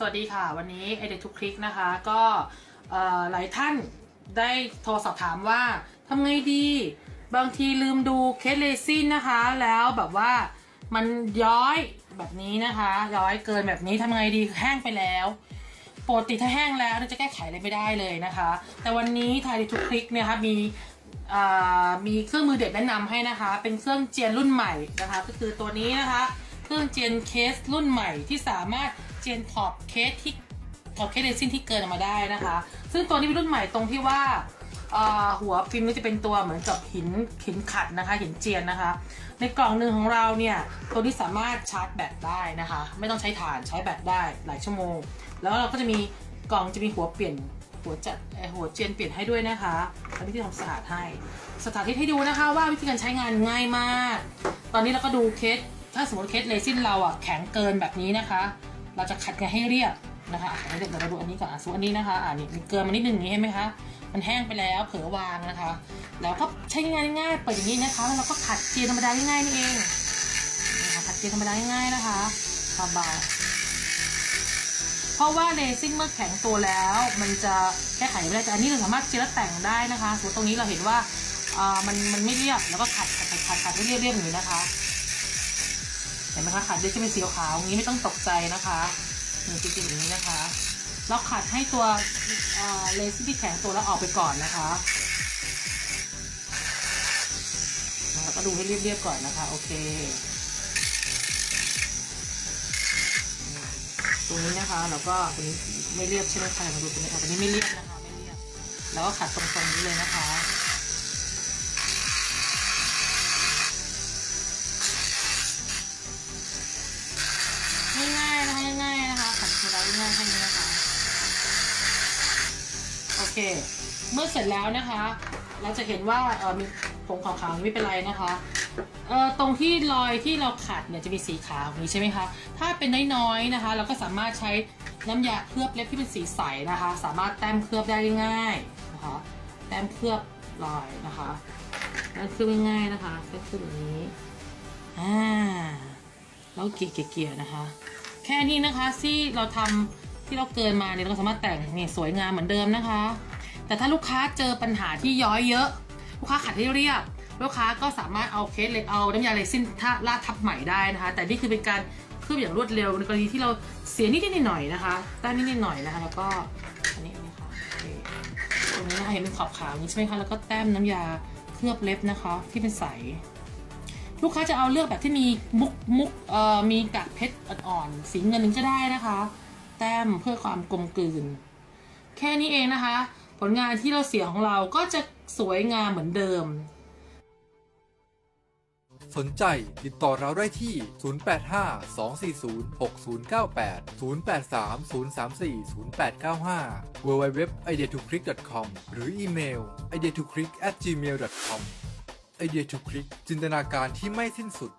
สวัสดีค่ะ วันนี้ไอเดทุกคลิกนะคะ ก็หลายท่านได้โทรสอบถามว่าทำไงดี บางทีลืมดูเคสเลซินนะคะ แล้วแบบว่ามันย้อยแบบนี้นะคะ ย้อยเกินแบบนี้ทำไงดีแห้งไปแล้วปกติถ้าแห้งแล้วเนี่ยจะแก้ไขอะไรไม่ได้เลยนะคะ แต่วันนี้ไทยทุกคลิกเนี่ยคะมีมีเครื่องมือเด็ดแนะนำให้นะคะ เป็นเครื่องเจียนรุ่นใหม่นะคะ ก็คือตัวนี้นะคะ เครื่องเจียนเคสรุ่นใหม่ที่สามารถ จนขอบเคสที่ขอบเคสเรซินที่เกินออกมาได้นะคะ ซึ่งตัวนี้เป็นรุ่นใหม่ตรงที่ว่าหัวฟิล์มจะเป็นตัวเหมือนกับหินหินขัดนะคะหินเจียนนะคะ ในกล่องหนึ่งของเราเนี่ยตัวนี้สามารถชาร์จแบตได้นะคะ ไม่ต้องใช้ถ่านใช้แบตได้หลายชั่วโมง แล้วเราก็จะมีกล่องจะมีหัวเปลี่ยนหัวจัดหัวเจียนเปลี่ยนให้ด้วยนะคะตอนนี้ที่ทำสะอาดให้สถาธิตให้ดูนะคะว่าวิธีการใช้งานง่ายมาก ตอนนี้เราก็ดูเคสถ้าสมมติเคสเลซินเราอะแข็งเกินแบบนี้นะคะ เราจะขัดกันให้เรียบนะคะเดี๋ยวเราดูอันนี้ก่อนอะสมมติอันนี้นะคะอ่านี่มีเกินมานิดนึงอย่างนี้เห็นไหมคะ มันแห้งไปแล้วเผลอวางนะคะ แล้วก็ใช้งานง่ายๆเปิดอย่างนี้นะคะ แล้วเราก็ขัดเจียธรรมดาง่ายๆนี่เองนะคะขัดเจียธรรมดาง่ายๆนะคะเบาๆเพราะว่าเรซิ่งเมื่อแข็งตัวแล้ว มันจะแก้ไขไม่ได้แต่อันนี้เราสามารถเจียแล้วแต่งได้นะคะสมมติตรงนี้เราเห็นว่าอ่ามันมันไม่เรียบแล้วก็ขัดขัดขัดขัดขัดให้เรียบเรียบอย่นะคะ ห็นไหมคะขัดด้วยที่เป็นสีขาวอย่างนี้ไม่ต้องตกใจนะคะนี่จริงๆอย่างนี้นะคะแล้วขัดให้ตัวเรซิ่ที่แข็งตัวแล้วออกไปก่อนนะคะแล้วก็ดูให้เรียบๆก่อนนะคะ โอเค ตรงนี้นะคะแล้วก็ตรงนี้ไม่เรียบใช่ไหมคะมาดูตรงนี้ตรงนี้ไม่เรียบนะคะไม่เรียบแล้วก็ขัดตรงๆนี้เลยนะคะ เคเมื่อเสร็จแล้วนะคะ เราจะเห็นว่าเออมีผงขาวๆไม่เป็นไรนะคะเออตรงที่รอยที่เราขัดเนี่ยจะมีสีขาวอย่างนี้ใช่ไหมคะถ้าเป็นน้อยๆนะคะ เราก็สามารถใช้น้ำยาเคลือบเล็บที่เป็นสีใสนะคะ สามารถแต้มเคลือบได้ง่ายๆนะคะแต้มเคลือบรอยนะคะแต้มเคลือบง่ายๆนะคะแต้มเคลือบแบบนี้อ่าแล้วเกี่ยๆๆนะคะ แค่นี้นะคะที่เราทำ ที่เราเกินมาเนี่ยเราก็สามารถแต่งนี่สวยงามเหมือนเดิมนะคะ แต่ถ้าลูกค้าเจอปัญหาที่ย้อยเยอะ ลูกค้าขัดให้เรียบ ลูกค้าก็สามารถเอาเคสเลยเอาน้ำยาเรซินท่าลาดทับใหม่ได้นะคะ แต่นี่คือเป็นการเคลือบอย่างรวดเร็วในกรณีที่เราเสียนิดนิดหน่อยๆนะคะแต้นิดนิดหน่อยนะคะ แล้วก็อันนี้อันนี้ค่ะตรงนี้นะคะเห็นเป็นขอบขาวนี้ใช่ไหมคะแล้วก็แต้มน้ำยาเคลือบเล็บนะคะที่เป็นใสลูกค้าจะเอาเลือกแบบที่มีมุกมุกเอ่อมีกากเพชรอ่อนๆสีเงินนึงก็ได้นะคะ แต้มเพื่อความกลมกลืน แค่นี้เองนะคะ ผลงานที่เราเสียของเราก็จะสวยงามเหมือนเดิม สนใจติดต่อเราได้ที่ 085 240 6098 083 034 0895 www i d e a t o c l i c k c o m หรืออีเมล i d e a t o c l i c k gmail com i d e a to click จินตนาการที่ไม่สิ้นสุด